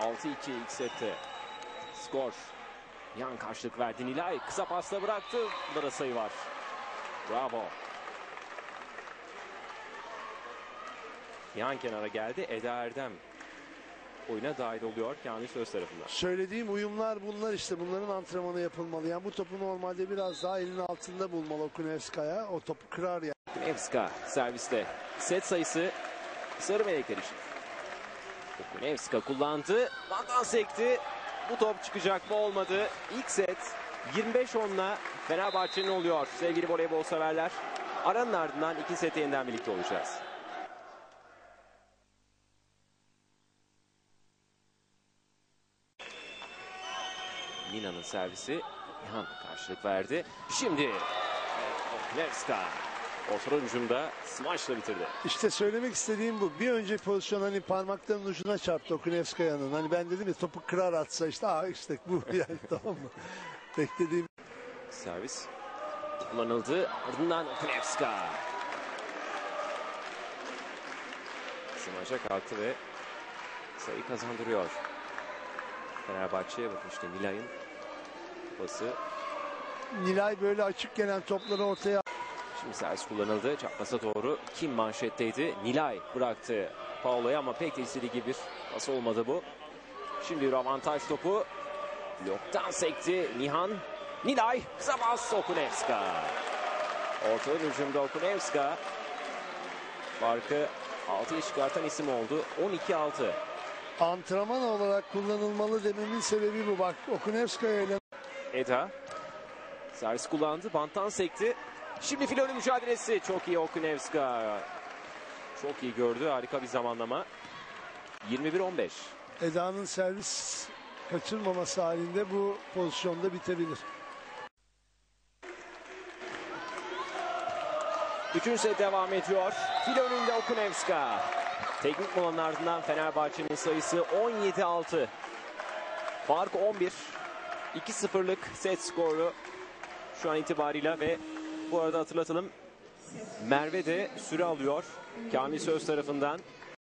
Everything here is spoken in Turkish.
6-2 ilk sette. Skor. Yan karşılık verdi Nilay. Kısa pasta bıraktı. Burada da sayı var. Bravo. Yan kenara geldi. Eda Erdem oyuna dahil oluyor Kamil Söz tarafından. Söylediğim uyumlar bunlar işte. Bunların antrenmanı yapılmalı. Yani bu topu normalde biraz daha elinin altında bulmalı Okunevskaya. O topu kırar yani. Kunevska serviste. Set sayısı Sarı Melekler için. Kunevska kullandı. Vandan sekti. Bu top çıkacak mı olmadı. İlk set 25-10'la Fenerbahçe'nin oluyor. Sevgili voleybol severler. Aranın ardından iki sete yeniden birlikte olacağız. Mina'nın servisi Nihan karşılık verdi. Şimdi Kunevska orta hücumda smashla bitirdi. İşte söylemek istediğim bu. Bir önceki pozisyon hani parmaklarının ucuna çarptı Okunevskaya'nın. Hani ben dedim ya topu kırar atsa işte. Aa işte bu yani tamam mı? Beklediğim Servis kullanıldı. Ardından Kunevska. Smaç'a kalktı ve sayı kazandırıyor. Fenerbahçe'ye bakın işte Nilay'ın pası. Nilay böyle açık gelen topları ortaya Servis kullanıldı. Çapraz'a doğru. Kim manşetteydi? Nilay bıraktı Paolo'ya ama pek de istediği gibi bir pas olmadı bu. Şimdi bir avantaj topu. Bloktan sekti Nihan. Nilay kısa bas Okunevska. Ortadan hücumda Okunevska. Farkı 6'ya çıkartan isim oldu. 12-6. antrenman olarak kullanılmalı dememin sebebi bu. Bak Okunevskaya ile Eda. Servis kullandı. Banttan sekti. Şimdi filoni mücadelesi. Çok iyi Okunevska. Çok iyi gördü. Harika bir zamanlama. 21-15. Eda'nın servis kaçırmaması halinde bu pozisyonda bitebilir. Üçüncü set devam ediyor. Fil önünde Okunevska. Teknik molanın ardından Fenerbahçe'nin sayısı 17-6. Fark 11. 2-0'lık set skoru şu an itibarıyla ve bu arada hatırlatalım Merve de süre alıyor. Kamil Söz tarafından